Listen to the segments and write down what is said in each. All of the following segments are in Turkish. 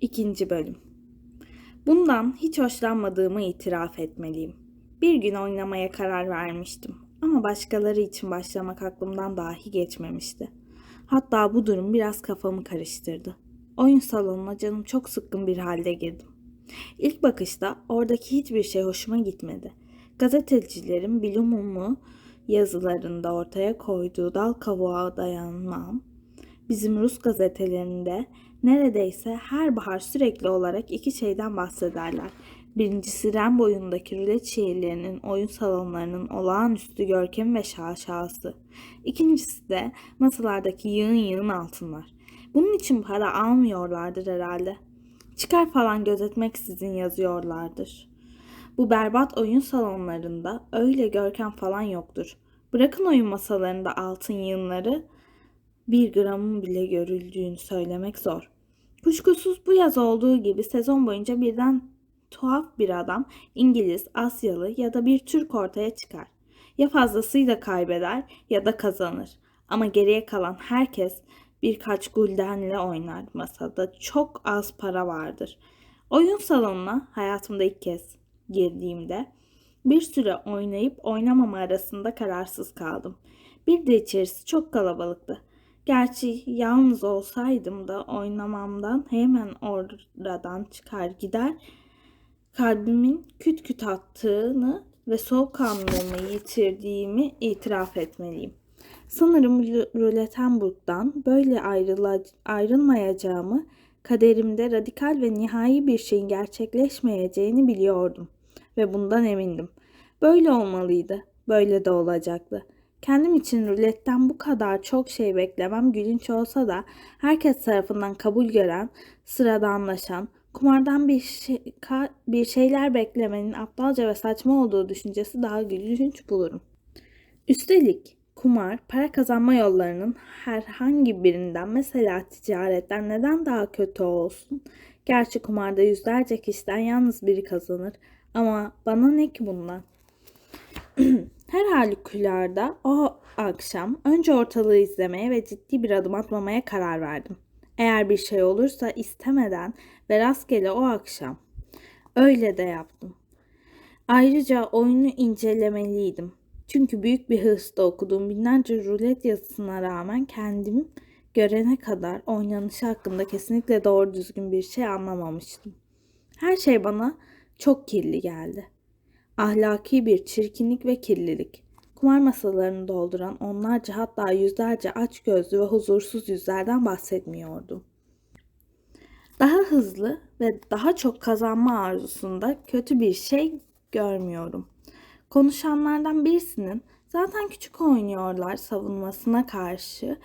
İkinci bölüm. Bundan hiç hoşlanmadığımı itiraf etmeliyim. Bir gün oynamaya karar vermiştim ama başkaları için başlamak aklımdan dahi geçmemişti. Hatta bu durum biraz kafamı karıştırdı. Oyun salonuna canım çok sıkkın bir halde girdim. İlk bakışta oradaki hiçbir şey hoşuma gitmedi. Gazetecilerin bilumumu yazılarında ortaya koyduğu dal kavuğa dayanmam, bizim Rus gazetelerinde neredeyse her bahar sürekli olarak iki şeyden bahsederler. Birincisi Ren boyundaki rulet şehirlerinin oyun salonlarının olağanüstü görkemi ve şaşası. İkincisi de masalardaki yığın yığın altınlar. Bunun için para almıyorlardır herhalde. Çıkar falan gözetmeksizin yazıyorlardır. Bu berbat oyun salonlarında öyle görkem falan yoktur. Bırakın oyun masalarında altın yığınları bir gramın bile görüldüğünü söylemek zor. Kuşkusuz bu yaz olduğu gibi sezon boyunca birden tuhaf bir adam İngiliz, Asyalı ya da bir Türk ortaya çıkar. Ya fazlasıyla kaybeder ya da kazanır. Ama geriye kalan herkes birkaç guldenle oynar masada. Çok az para vardır. Oyun salonuna hayatımda ilk kez girdiğimde bir süre oynayıp oynamama arasında kararsız kaldım. Bir de içerisi çok kalabalıktı. Gerçi yalnız olsaydım da oynamamdan hemen oradan çıkar gider kalbimin küt küt attığını ve soğukkanlılığımı yitirdiğimi itiraf etmeliyim. Sanırım Rületenburg'dan böyle ayrılmayacağımı, kaderimde radikal ve nihai bir şeyin gerçekleşmeyeceğini biliyordum ve bundan emindim. Böyle olmalıydı, böyle de olacaktı. Kendim için ruletten bu kadar çok şey beklemem gülünç olsa da herkes tarafından kabul gören, sıradanlaşan, kumardan bir, şey, bir şeyler beklemenin aptalca ve saçma olduğu düşüncesi daha gülünç bulurum. Üstelik kumar, para kazanma yollarının herhangi birinden mesela ticaretten neden daha kötü olsun? Gerçi kumarda yüzlerce kişiden yalnız biri kazanır ama bana ne ki bundan? Her halükarda o akşam önce ortalığı izlemeye ve ciddi bir adım atmamaya karar verdim. Eğer bir şey olursa istemeden ve rastgele o akşam. Öyle de yaptım. Ayrıca oyunu incelemeliydim. Çünkü büyük bir hırsla okuduğum binlerce rulet yazısına rağmen kendim görene kadar oynanışı hakkında kesinlikle doğru düzgün bir şey anlamamıştım. Her şey bana çok kirli geldi. Ahlaki bir çirkinlik ve kirlilik. Kumar masalarını dolduran onlarca hatta yüzlerce aç gözlü ve huzursuz yüzlerden bahsetmiyordum. Daha hızlı ve daha çok kazanma arzusunda kötü bir şey görmüyorum. Konuşanlardan birisinin zaten küçük oynuyorlar savunmasına karşı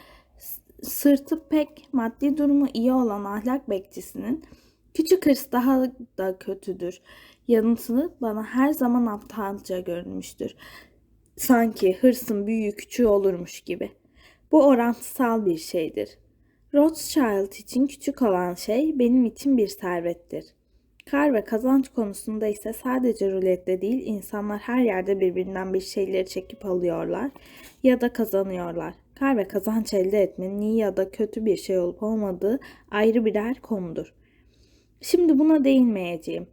sırtı pek maddi durumu iyi olan ahlak bekçisinin küçük hırs daha da kötüdür. Yanıtını bana her zaman aptalca görünmüştür. Sanki hırsın büyüğü küçüğü olurmuş gibi. Bu orantısal bir şeydir. Rothschild için küçük olan şey benim için bir servettir. Kar ve kazanç konusunda ise sadece rulette değil insanlar her yerde birbirinden bir şeyleri çekip alıyorlar ya da kazanıyorlar. Kar ve kazanç elde etmenin iyi ya da kötü bir şey olup olmadığı ayrı birer konudur. Şimdi buna değinmeyeceğim.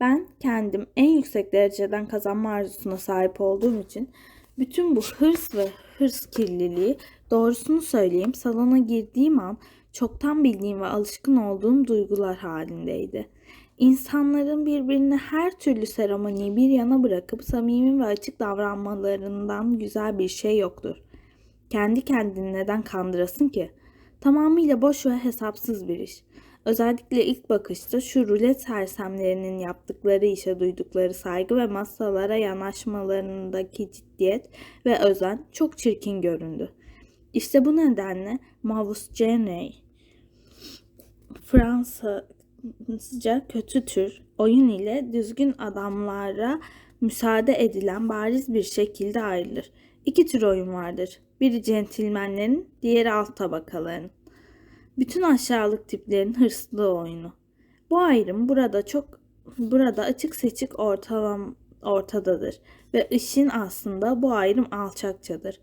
Ben kendim en yüksek dereceden kazanma arzusuna sahip olduğum için bütün bu hırs ve hırs kirliliği doğrusunu söyleyeyim salona girdiğim an çoktan bildiğim ve alışkın olduğum duygular halindeydi. İnsanların birbirine her türlü seremoniyi bir yana bırakıp samimi ve açık davranmalarından güzel bir şey yoktur. Kendi kendini neden kandırasın ki? Tamamıyla boş ve hesapsız bir iş. Özellikle ilk bakışta şu rulet sersemlerinin yaptıkları işe duydukları saygı ve masalara yanaşmalarındaki ciddiyet ve özen çok çirkin göründü. İşte bu nedenle Mavus Geney Fransızca kötü tür oyun ile düzgün adamlara müsaade edilen bariz bir şekilde ayrılır. İki tür oyun vardır. Biri centilmenlerin, diğeri alt tabakaların. Bütün aşağılık tiplerin hırslı oyunu. Bu ayrım burada çok burada açık seçik ortalam ortadadır ve işin aslında bu ayrım alçakçadır.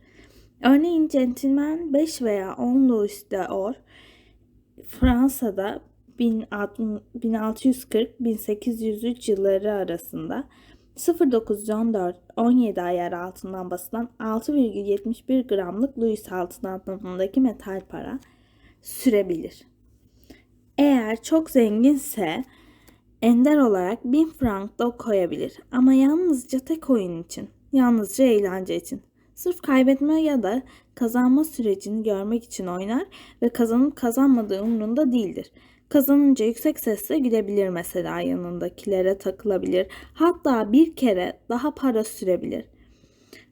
Örneğin centilmen 5 veya 10 Louis d'Or Fransa'da 1640-1803 yılları arasında 0.914-17 ayar altından basılan 6,71 gramlık Louis altın anlamındaki metal para sürebilir. Eğer çok zenginse ender olarak 1000 frank da koyabilir ama yalnızca tek oyun için, yalnızca eğlence için. Sırf kaybetme ya da kazanma sürecini görmek için oynar ve kazanıp kazanmadığı umrunda değildir. Kazanınca yüksek sesle gülebilir mesela yanındakilere takılabilir. Hatta bir kere daha para sürebilir.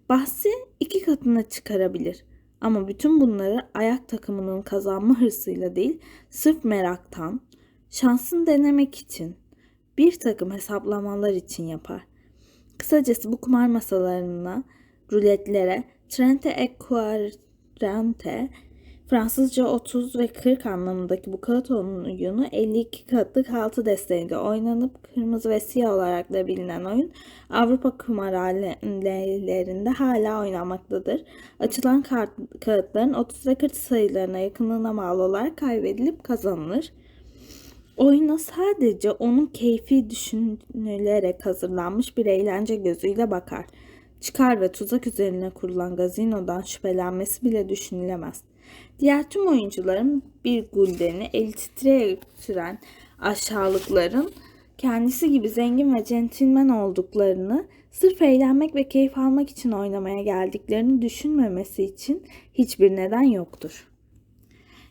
Bahsi iki katına çıkarabilir. Ama bütün bunları ayak takımının kazanma hırsıyla değil, sırf meraktan, şansını denemek için, bir takım hesaplamalar için yapar. Kısacası bu kumar masalarına, ruletlere, trente e Fransızca 30 ve 40 anlamındaki bu kağıt oyunu 52 katlık altı desteğiyle oynanıp kırmızı ve siyah olarak da bilinen oyun Avrupa kumarhanelerinde hala oynanmaktadır. Açılan kart, kağıtların 30 ve 40 sayılarına yakınlığına bağlı olarak kaybedilip kazanılır. Oyuna sadece onun keyfi düşünülerek hazırlanmış bir eğlence gözüyle bakar. Çıkar ve tuzak üzerine kurulan gazinodan şüphelenmesi bile düşünülemez. Diğer tüm oyuncuların bir guldeni eli titreyerek süren aşağılıkların kendisi gibi zengin ve centilmen olduklarını, sırf eğlenmek ve keyif almak için oynamaya geldiklerini düşünmemesi için hiçbir neden yoktur.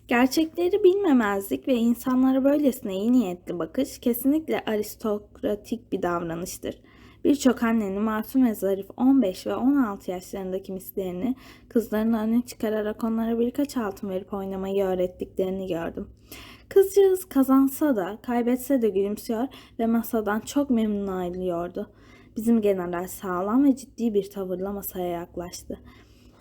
Gerçekleri bilmemezlik ve insanlara böylesine iyi niyetli bakış kesinlikle aristokratik bir davranıştır. Birçok annenin masum ve zarif 15 ve 16 yaşlarındaki mislerini kızlarının önüne çıkararak onlara birkaç altın verip oynamayı öğrettiklerini gördüm. Kızcağız kazansa da kaybetse de gülümsüyor ve masadan çok memnun ayrılıyordu. Bizim general sağlam ve ciddi bir tavırla masaya yaklaştı.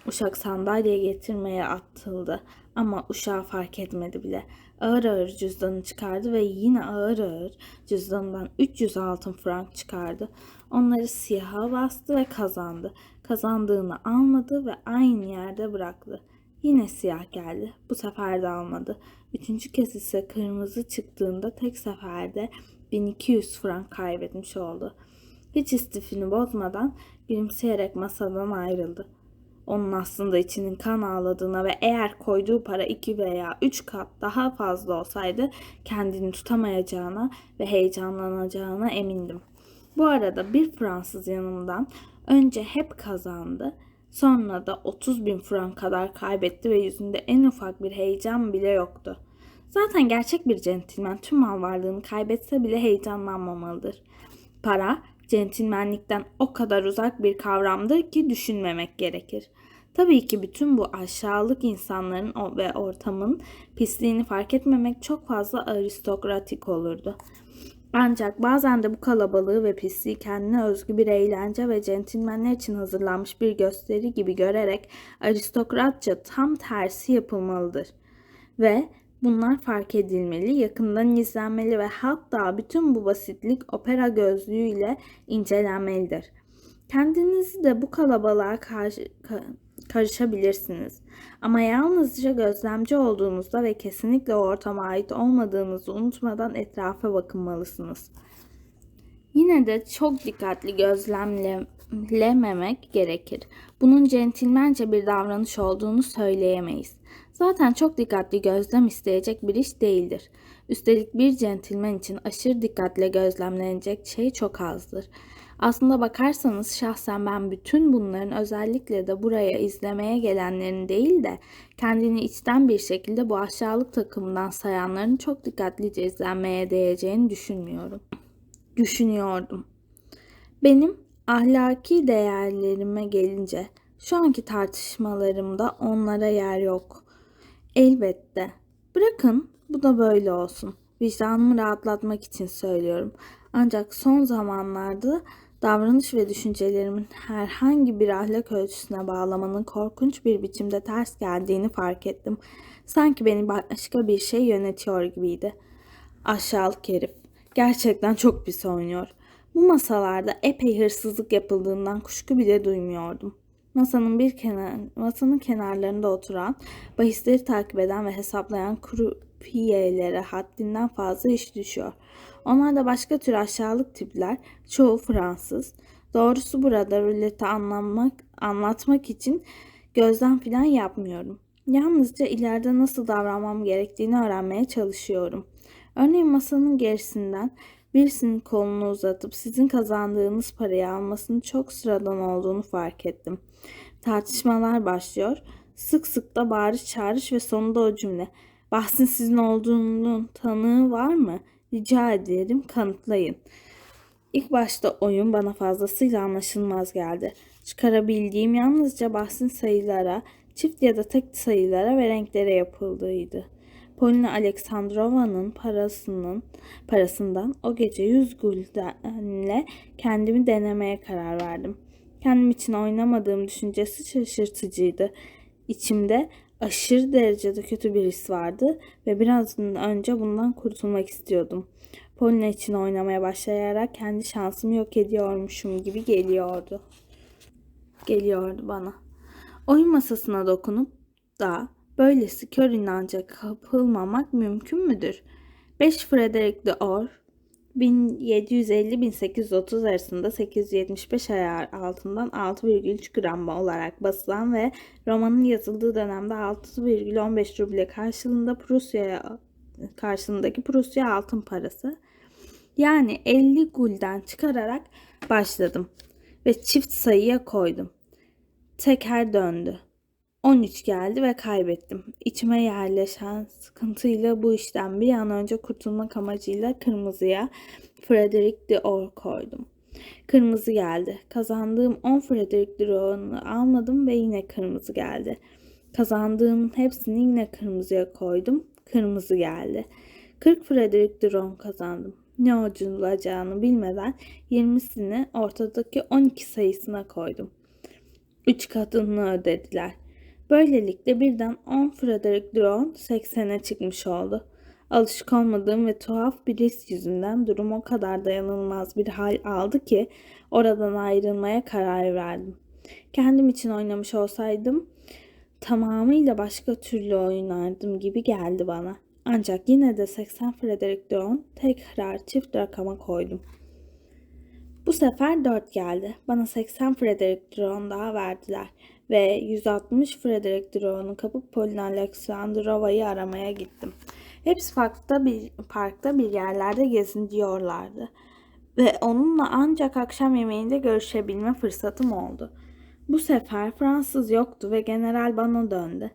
Uşak sandalye getirmeye atıldı ama uşağı fark etmedi bile. Ağır ağır cüzdanı çıkardı ve yine ağır ağır cüzdanından 300 altın frank çıkardı. Onları siyaha bastı ve kazandı. Kazandığını almadı ve aynı yerde bıraktı. Yine siyah geldi. Bu sefer de almadı. Üçüncü kez ise kırmızı çıktığında tek seferde 1200 frank kaybetmiş oldu. Hiç istifini bozmadan gülümseyerek masadan ayrıldı. Onun aslında içinin kan ağladığına ve eğer koyduğu para iki veya üç kat daha fazla olsaydı kendini tutamayacağına ve heyecanlanacağına emindim. Bu arada bir Fransız yanımdan önce hep kazandı. Sonra da 30 bin frank kadar kaybetti ve yüzünde en ufak bir heyecan bile yoktu. Zaten gerçek bir centilmen tüm mal varlığını kaybetse bile heyecanlanmamalıdır. Para, centilmenlikten o kadar uzak bir kavramdır ki düşünmemek gerekir. Tabii ki bütün bu aşağılık insanların ve ortamın pisliğini fark etmemek çok fazla aristokratik olurdu. Ancak bazen de bu kalabalığı ve pisliği kendine özgü bir eğlence ve centilmenler için hazırlanmış bir gösteri gibi görerek aristokratça tam tersi yapılmalıdır. Ve bunlar fark edilmeli, yakından izlenmeli ve hatta bütün bu basitlik opera gözlüğüyle incelenmelidir. Kendinizi de bu kalabalığa karşı, karışabilirsiniz. Ama yalnızca gözlemci olduğunuzda ve kesinlikle ortama ait olmadığınızı unutmadan etrafa bakınmalısınız. Yine de çok dikkatli gözlemlememek gerekir. Bunun centilmence bir davranış olduğunu söyleyemeyiz. Zaten çok dikkatli gözlem isteyecek bir iş değildir. Üstelik bir centilmen için aşırı dikkatle gözlemlenecek şey çok azdır. Aslında bakarsanız şahsen ben bütün bunların özellikle de buraya izlemeye gelenlerin değil de kendini içten bir şekilde bu aşağılık takımından sayanların çok dikkatlice izlenmeye değeceğini düşünmüyorum. Düşünüyordum. Benim ahlaki değerlerime gelince şu anki tartışmalarımda onlara yer yok. Elbette. Bırakın bu da böyle olsun. Vicdanımı rahatlatmak için söylüyorum. Ancak son zamanlarda davranış ve düşüncelerimin herhangi bir ahlak ölçüsüne bağlamanın korkunç bir biçimde ters geldiğini fark ettim. Sanki beni başka bir şey yönetiyor gibiydi. Aşağılık herif. Gerçekten çok pis oynuyor. Bu masalarda epey hırsızlık yapıldığından kuşku bile duymuyordum. Masanın bir kenar, masanın kenarlarında oturan, bahisleri takip eden ve hesaplayan kuru krupiyelere haddinden fazla iş düşüyor. Onlar da başka tür aşağılık tipler, çoğu Fransız. Doğrusu burada ruleti anlamak, anlatmak için gözlem falan yapmıyorum. Yalnızca ileride nasıl davranmam gerektiğini öğrenmeye çalışıyorum. Örneğin masanın gerisinden birisinin kolunu uzatıp sizin kazandığınız parayı almasının çok sıradan olduğunu fark ettim. Tartışmalar başlıyor. Sık sık da bağırış çağırış ve sonunda o cümle. Bahsin sizin olduğunun tanığı var mı? Rica ederim kanıtlayın. İlk başta oyun bana fazlasıyla anlaşılmaz geldi. Çıkarabildiğim yalnızca bahsin sayılara, çift ya da tek sayılara ve renklere yapıldığıydı. Polina Aleksandrova'nın parasının parasından o gece 100 guldenle kendimi denemeye karar verdim. Kendim için oynamadığım düşüncesi şaşırtıcıydı. İçimde aşırı derecede kötü bir his vardı ve biraz önce bundan kurtulmak istiyordum. Polina için oynamaya başlayarak kendi şansımı yok ediyormuşum gibi geliyordu. Geliyordu bana. Oyun masasına dokunup da böylesi kör inanca kapılmamak mümkün müdür? 5 Frederick de Or 1750-1830 arasında 875 ayar altından 6,3 gram olarak basılan ve romanın yazıldığı dönemde 6,15 ruble karşılığında Prusya'ya karşılığındaki Prusya altın parası. Yani 50 gulden çıkararak başladım ve çift sayıya koydum. Teker döndü. 13 geldi ve kaybettim. İçime yerleşen sıkıntıyla bu işten bir an önce kurtulmak amacıyla kırmızıya Frederick de Or koydum. Kırmızı geldi. Kazandığım 10 Frederick de Or'unu almadım ve yine kırmızı geldi. Kazandığım hepsini yine kırmızıya koydum. Kırmızı geldi. 40 Frederick de Ron kazandım. Ne olacağını bilmeden 20'sini ortadaki 12 sayısına koydum. 3 katını ödediler. Böylelikle birden 10 Frederick Drone 80'e çıkmış oldu. Alışık olmadığım ve tuhaf bir risk yüzünden durum o kadar dayanılmaz bir hal aldı ki oradan ayrılmaya karar verdim. Kendim için oynamış olsaydım tamamıyla başka türlü oynardım gibi geldi bana. Ancak yine de 80 Frederick Drone tekrar çift rakama koydum. Bu sefer 4 geldi. Bana 80 Frederick Drone daha verdiler ve 160 Frederick Drone'u kapıp Polina Aleksandrova'yı aramaya gittim. Hepsi parkta bir, parkta bir yerlerde geziniyorlardı ve onunla ancak akşam yemeğinde görüşebilme fırsatım oldu. Bu sefer Fransız yoktu ve general bana döndü.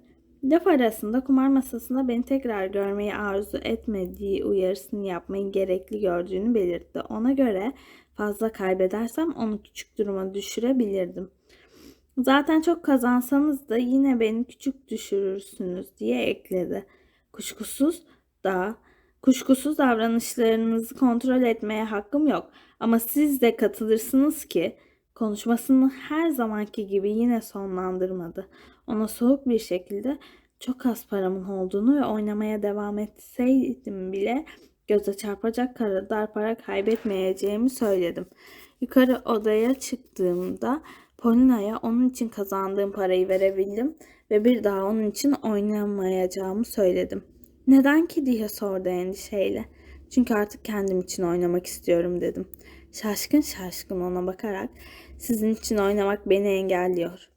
Laf arasında kumar masasında beni tekrar görmeyi arzu etmediği uyarısını yapmayı gerekli gördüğünü belirtti. Ona göre fazla kaybedersem onu küçük duruma düşürebilirdim. Zaten çok kazansanız da yine beni küçük düşürürsünüz diye ekledi. Kuşkusuz da kuşkusuz davranışlarınızı kontrol etmeye hakkım yok ama siz de katılırsınız ki konuşmasını her zamanki gibi yine sonlandırmadı. Ona soğuk bir şekilde çok az paramın olduğunu ve oynamaya devam etseydim bile göze çarpacak kadar para kaybetmeyeceğimi söyledim. Yukarı odaya çıktığımda Polina'ya onun için kazandığım parayı verebildim ve bir daha onun için oynamayacağımı söyledim. Neden ki diye sordu endişeyle. Çünkü artık kendim için oynamak istiyorum dedim. Şaşkın şaşkın ona bakarak sizin için oynamak beni engelliyor.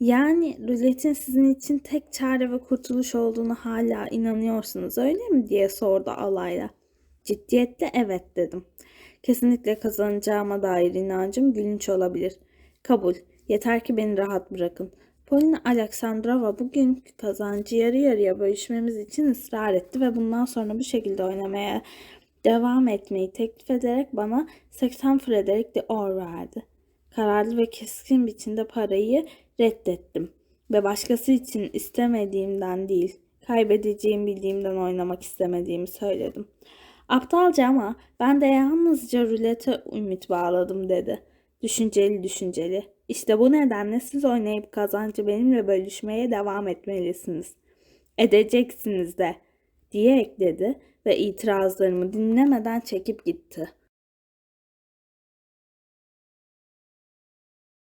Yani ruletin sizin için tek çare ve kurtuluş olduğunu hala inanıyorsunuz öyle mi diye sordu alayla. Ciddiyetle evet dedim. Kesinlikle kazanacağıma dair inancım gülünç olabilir. Kabul. Yeter ki beni rahat bırakın. Polina Aleksandrova bugünkü kazancı yarı yarıya bölüşmemiz için ısrar etti ve bundan sonra bu şekilde oynamaya devam etmeyi teklif ederek bana 80 Frederick de Or verdi. Kararlı ve keskin biçimde parayı reddettim ve başkası için istemediğimden değil, kaybedeceğim bildiğimden oynamak istemediğimi söyledim. Aptalca ama ben de yalnızca rulete ümit bağladım dedi. Düşünceli düşünceli. İşte bu nedenle siz oynayıp kazancı benimle bölüşmeye devam etmelisiniz. Edeceksiniz de diye ekledi ve itirazlarımı dinlemeden çekip gitti.''